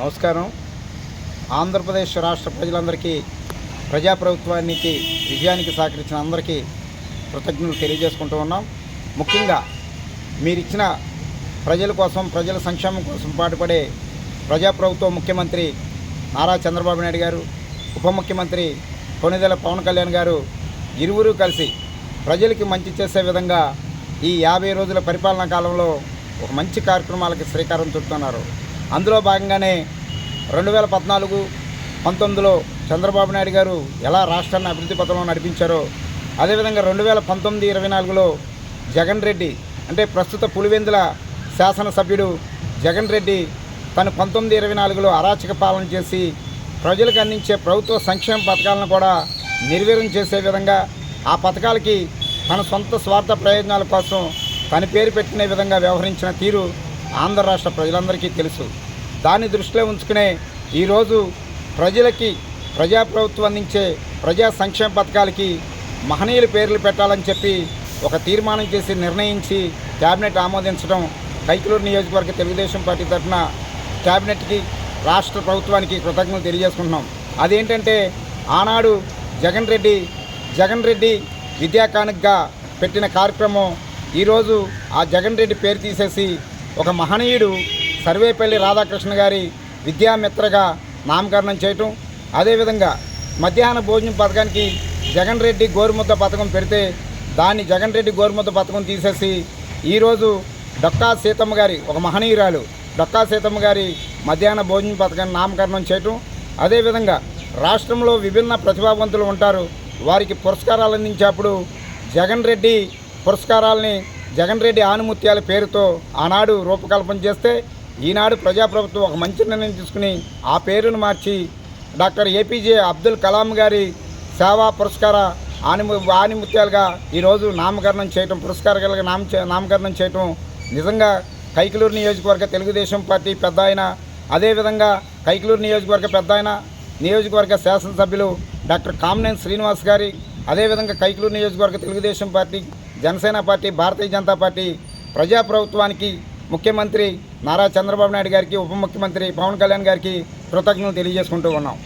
నమస్కారం. ఆంధ్రప్రదేశ్ రాష్ట్ర ప్రజలందరికీ ప్రజాప్రభుత్వానికి విజయానికి సహకరించిన అందరికీ కృతజ్ఞతలు తెలియజేసుకుంటూ ఉన్నాం. ముఖ్యంగా మీరిచ్చిన ప్రజల కోసం ప్రజల సంక్షేమం కోసం పాటుపడే ప్రజాప్రభుత్వ ముఖ్యమంత్రి నారా చంద్రబాబు నాయుడు గారు ఉప ముఖ్యమంత్రి కొనిదెల పవన్ కళ్యాణ్ గారు ఇరువురు కలిసి ప్రజలకి మంచి చేసే విధంగా ఈ యాభై రోజుల పరిపాలనా కాలంలో ఒక మంచి కార్యక్రమాలకి శ్రీకారం చుడుతున్నారు. అందులో భాగంగానే రెండు వేల పద్నాలుగు పంతొమ్మిదిలో చంద్రబాబు నాయుడు గారు ఎలా రాష్ట్రాన్ని అభివృద్ధి పథంలో నడిపించారో అదేవిధంగా రెండు వేల పంతొమ్మిది ఇరవై నాలుగులో జగన్ రెడ్డి అంటే ప్రస్తుత పులివెందుల శాసనసభ్యుడు జగన్ రెడ్డి తను పంతొమ్మిది ఇరవై నాలుగులో అరాచక పాలన చేసి ప్రజలకు అందించే ప్రభుత్వ సంక్షేమ పథకాలను కూడా నిర్వీర్యం చేసే విధంగా ఆ పథకాలకి తన సొంత స్వార్థ ప్రయోజనాల కోసం తన పేరు పెట్టిన విధంగా వ్యవహరించిన తీరు ఆంధ్ర రాష్ట్ర ప్రజలందరికీ తెలుసు. దాన్ని దృష్టిలో ఉంచుకునే ఈరోజు ప్రజలకి ప్రజాప్రభుత్వం అందించే ప్రజా సంక్షేమ పథకాలకి మహనీయుల పేర్లు పెట్టాలని చెప్పి ఒక తీర్మానం చేసి నిర్ణయించి కేబినెట్ ఆమోదించడం కైకలూరు నియోజకవర్గ తెలుగుదేశం పార్టీ తరఫున కేబినెట్కి రాష్ట్ర ప్రభుత్వానికి కృతజ్ఞతలు తెలియజేసుకుంటున్నాం. అదేంటంటే ఆనాడు జగన్ రెడ్డి జగన్ రెడ్డి విద్యాకానుగ్గా పెట్టిన కార్యక్రమం ఈరోజు ఆ జగన్ రెడ్డి పేరు తీసేసి ఒక మహనీయుడు సర్వేపల్లి రాధాకృష్ణ గారి విద్యామిత్రగా నామకరణం చేయటం అదేవిధంగా మధ్యాహ్న భోజనం పథకానికి జగన్ రెడ్డి గోరుముద్ద పథకం పెడితే దాన్ని జగన్ రెడ్డి గోరుముద్ద పథకం తీసేసి ఈరోజు డొక్కా సీతమ్మ గారి ఒక మహనీయురాలు డొక్కా సీతమ్మ గారి మధ్యాహ్న భోజన పథకాన్ని నామకరణం చేయటం అదేవిధంగా రాష్ట్రంలో విభిన్న ప్రతిభావంతులు ఉంటారు. వారికి పురస్కారాలు అందించేప్పుడు జగన్ రెడ్డి పురస్కారాలని జగన్ రెడ్డి ఆనుమూత్యాల పేరుతో ఆనాడు రూపకల్పన చేస్తే ఈనాడు ప్రజాప్రభుత్వం ఒక మంచి నిర్ణయం తీసుకుని ఆ పేరును మార్చి డాక్టర్ ఏపీజే అబ్దుల్ కలాం గారి సేవా పురస్కార ఆనిము ఆనిముత్యాలుగా ఈరోజు నామకరణం చేయటం పురస్కారాలుగా నామ నామకరణం చేయటం నిజంగా కైకలూరు నియోజకవర్గ తెలుగుదేశం పార్టీ పెద్ద ఆయన. అదేవిధంగా కైకలూరు నియోజకవర్గ పెద్ద ఆయన నియోజకవర్గ శాసనసభ్యులు డాక్టర్ కామినేని శ్రీనివాస్ గారి. అదేవిధంగా కైకలూరు నియోజకవర్గ Telugu Desam party Janasena party Bharatiya Janata party ప్రజాప్రభుత్వానికి ముఖ్యమంత్రి నారా చంద్రబాబు నాయుడు గారికి ఉప ముఖ్యమంత్రి పవన్ కళ్యాణ్ గారికి కృతజ్ఞతలు తెలియజేసుకుంటూ ఉన్నాం.